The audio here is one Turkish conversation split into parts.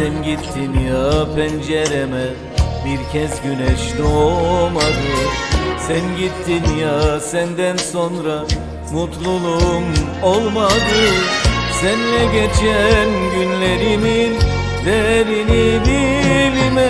Sen gittin ya pencereme. Bir kez güneş doğmadı. Sen gittin ya senden sonra Mutluluğum olmadı. Senle geçen günlerimin Değerini bilmedim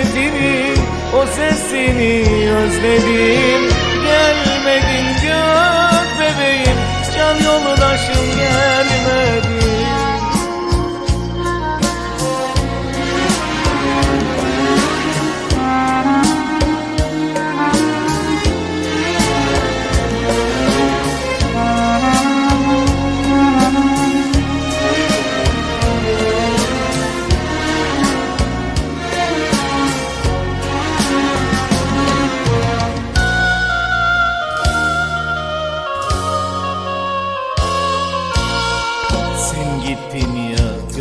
sohbetini o sesini özledim. Gelmedin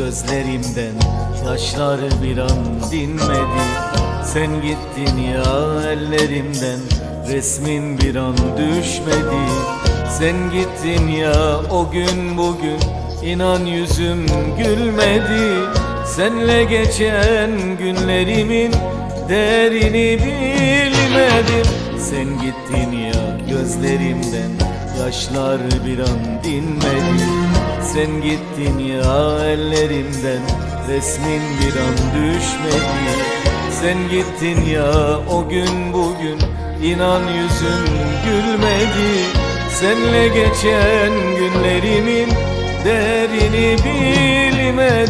gözlerimden Yaşlar bir an dinmedi. Sen gittin ya ellerimden Resmin bir an düşmedi. Sen gittin ya o gün bugün inan yüzüm gülmedi. Senle geçen günlerimin değerini bilmedim. Sen gittin ya gözlerimden Yaşlar bir an dinmedi. Sen gittin ya ellerimden Resmin bir an düşmedi. Sen gittin ya o gün bugün inan yüzüm gülmedi. Senle geçen günlerimin değerini bilmedim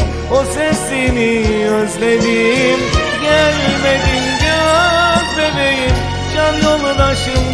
o sesini özledim. Gelmedin göz bebeğim. Can yoldaşım